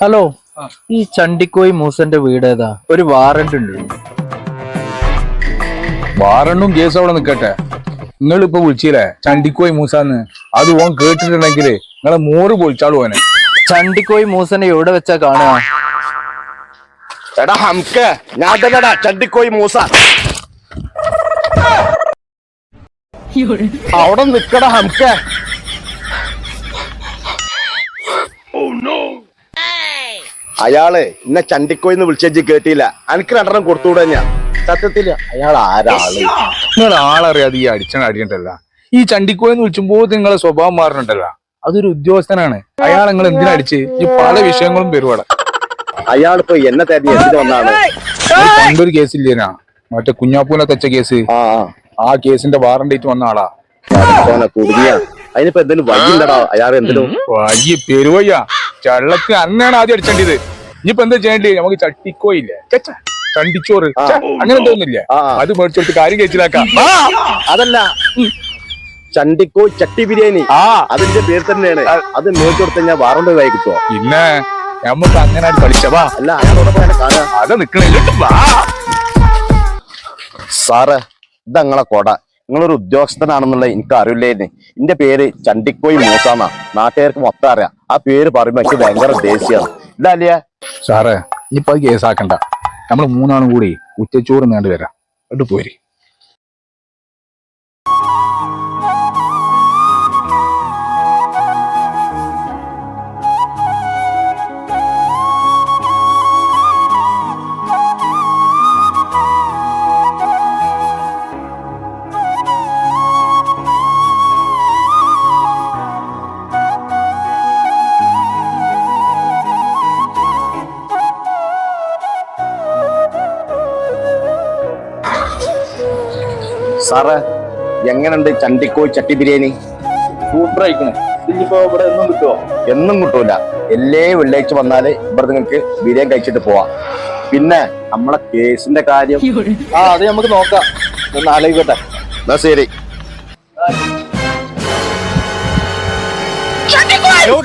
Hello ഈ ചണ്ടിക്കോയി മൂസന്റെ വീട് ഏതാ? ഒരു വാറണ്ട് ഉണ്ട്. വാറണ്ടും കേസ് അവിടെ നിക്കട്ടെ. നിങ്ങൾ ഇപ്പൊ വിളിച്ചില്ലേ? ചണ്ടിക്കോയി മൂസാന്ന്. അത് ഓൻ കേട്ടിട്ടുണ്ടെങ്കിൽ നിങ്ങളെ മോറ് പൊളിച്ചാളു ഓനെ. ചണ്ടിക്കോയി മൂസനെ എവിടെ വെച്ചാ കാണുക? എടാ ഹംക ഞാൻ തന്നെടാ ചണ്ടിക്കോയി മൂസ. അവിടെ നിക്കടാ ഹംക അയാൾ ഇന്നെ ചണ്ടിക്കോയിന്ന് വിളിച്ചു കേട്ടില്ല. എനിക്ക് രണ്ടെണ്ണം കൊടുത്തുകൂടെ ഞാൻ? സത്യത്തിൽ അയാൾ ആരാൾ? നിങ്ങൾ ആളറിയാതെ ഈ അടിച്ചണ അടിയണ്ടല്ല. ഈ ചണ്ടിക്കോയി എന്ന് വിളിച്ചുമ്പോ നിങ്ങളെ സ്വഭാവം മാറണുണ്ടല്ല. അതൊരു ഉദ്യോഗസ്ഥനാണ്. അയാൾ നിങ്ങൾ എന്തിനാ അടിച്ച്? ഈ പല വിഷയങ്ങളും വരുവാണ് അയാളിപ്പോ എന്നെ തേടി എന്തിനു വന്നാണ്? പണ്ടൊരു കേസില്ലേനാ? മറ്റേ കുഞ്ഞാപ്പൂനെ തെച്ച കേസ്. ആ കേസിന്റെ വാറണ്ടേറ്റ് വന്ന ആളാ. കുടുങ്ങിയ. അതിനിപ്പോ എന്തെങ്കിലും വഴിയുണ്ടടാ? അയാൾ എന്തിനും? വഴി പെരുവയ്യ. ചള്ളക്ക് അന്നാണ് ആദ്യം അടിച്ചേണ്ടത്. ഇനിയിപ്പോ എന്താ ചെയ്യേണ്ടത്? നമുക്ക് ചട്ടിക്കോയില്ലേ ചണ്ടിച്ചോറ്. അങ്ങനെ തോന്നില്ലേ. അത് മേടിച്ചോട്ട് കാര്യം കഴിച്ചിലാക്കാം. അതല്ല. ചണ്ടിക്കോ ചട്ടി ബിരിയാണി. ആ. അതിന്റെ പേര് തന്നെയാണ്. അത് മേടിച്ചു കൊടുത്ത ഞാൻ വാറണ്ട് കൈ കിട്ടുമോ പിന്നെ നമുക്ക് അങ്ങനെ കളിച്ചവാ അല്ല അയാളോടൊപ്പം അത് നിക്കണില്ല സാറ് ഇതങ്ങളെ കൊട. നിങ്ങളൊരു ഉദ്യോഗസ്ഥനാണെന്നുള്ളത് എനിക്ക് അറിയില്ലേന്ന് എന്റെ പേര് ചണ്ടിക്കോയി മൂസാന്നാ നാട്ടുകാർക്ക് മൊത്തം അറിയാം. ആ പേര് പറയുമ്പോ എനിക്ക് ഭയങ്കര ദേശീയാണ് ഇതല്ലേ സാറേ ഇനിയിപ്പോ അത് കേസാക്കണ്ട. നമ്മൾ മൂന്നാളും കൂടി ഉച്ചച്ചോറ് നേണ്ടി വരാം. എന്നിട്ട് സാറ് എങ്ങനെയുണ്ട് ചണ്ടിക്കോയി ചട്ടി ബിരിയാണി? സൂപ്പർ ആയിക്കണേ ഇനിയിപ്പോ ഇവിടെ ഒന്നും കിട്ടുമോ എന്നും കിട്ടൂല. എല്ലാ വെള്ളിയാഴ്ച വന്നാൽ ഇവിടെ നിങ്ങൾക്ക് ബിരിയാണി കഴിച്ചിട്ട് പോവാം. പിന്നെ നമ്മളെ കേസിന്റെ കാര്യം. ആ അത് നമുക്ക് നോക്കാം. ഒന്ന് ആലോചിക്കട്ടെ. എന്നാ ശരി. Yo,